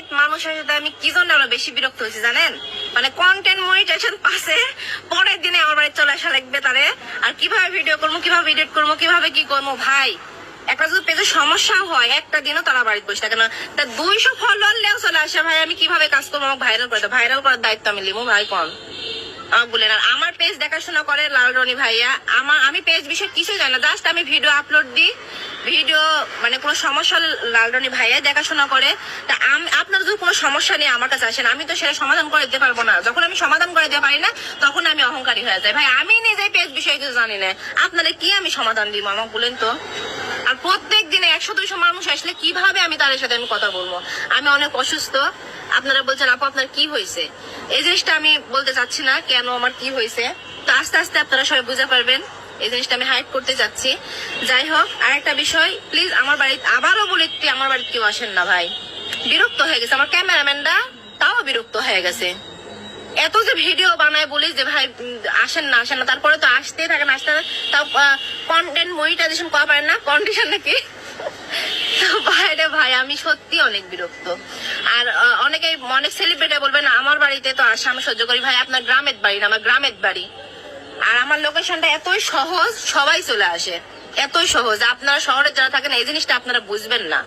বাড়ির মানুষের সাথে আমি কি জন্য আরও বেশি বিরক্ত হয়েছি জানেন? মানে কন্টেন্ট মনিটাইজেশন পাশে পরের দিনে আমার বাড়ি চলে আসা লাগবে তারে। আর কীভাবে ভিডিও করব, কীভাবে এডিট করব, কীভাবে কি করব, ভাই? একটা যদি পেজে সমস্যা হয়, একটা দিনও তারা বাড়িতে বসে থাকে না। তা দুইশো ফলোয়ার লেও চলে আসে, ভাই, আমি কীভাবে কাজ করব? আমাকে ভাইরাল করে ভাইরাল করার দায়িত্ব আমি লিমু ভাই কম আমাকে বলেন, আর আমার পেজ দেখাশোনা করে লাল রনি ভাইয়া। আমার আমি পেজ বিষয়ে কিছু জানি না। জাস্ট আমি ভিডিও আপলোড দিই। ভিডিও মানে কোনো সমস্যা হলে লাল রনি ভাইয়া দেখাশোনা করে। তা আম- কোনো সমস্যা নেই আমার কাছে আসেন, আমি তো সেটা সমাধান করে দিতে পারব না। যখন আমি সমাধান করে দিতে পারি না, তখন আমি অহংকারী হয়ে যাই। ভাই, আমি নিজে পেজ বিষয়ে কিছু জানি না। আপনাদের কি আমি সমাধান দিব, আমাকে বলেন তো? আর প্রত্যেক দিনে একশো, দুইশো মানুষ আসলে কীভাবে আমি তাদের সাথে আমি কথা বলব? আমি অনেক অসুস্থ। আপনারা বলছেন, আপু, আপনার কি হয়েছে? এই জিনিসটা আমি বলতে চাচ্ছি না, কেন, আমার কি হয়েছে? তো আস্তে আস্তে আপনারা সবাই বুঝতে পারবেন। এই জিনিসটা আমি হাইড করতে যাচ্ছি যাই হোক, আরেকটা বিষয় প্লিজ আমার বাড়িতে, আবারও বলে আমার বাড়িতে কেউ আসেন না, ভাই। বিরক্ত হয়ে গেছে। আমার ক্যামেরাম্যানরা তাও বিরক্ত হয়ে গেছে। এত যে ভিডিও বানায় বলি যে ভাই আসেন না আসেন না। তারপরে তো আসতেই থাকেন, আসতে। তাও কন্টেন্ট মনিটাইজেশন করা পারেন না। কন্ডিশন নাকি? তো বাইরে ভাই, আমি সত্যি অনেক বিরক্ত। আর অনেকে অনেক সেলিব্রিটি বলবেন আমার বাড়িতে তো আসা, আমি সহ্য করি। ভাই, আপনার গ্রামের বাড়ি না, আমার গ্রামের বাড়ি। আর আমার লোকেশনটা এতই সহজ, সবাই চলে আসে। এতই সহজ। আপনারা শহরে যারা থাকেন, এই জিনিসটা আপনারা বুঝবেন না।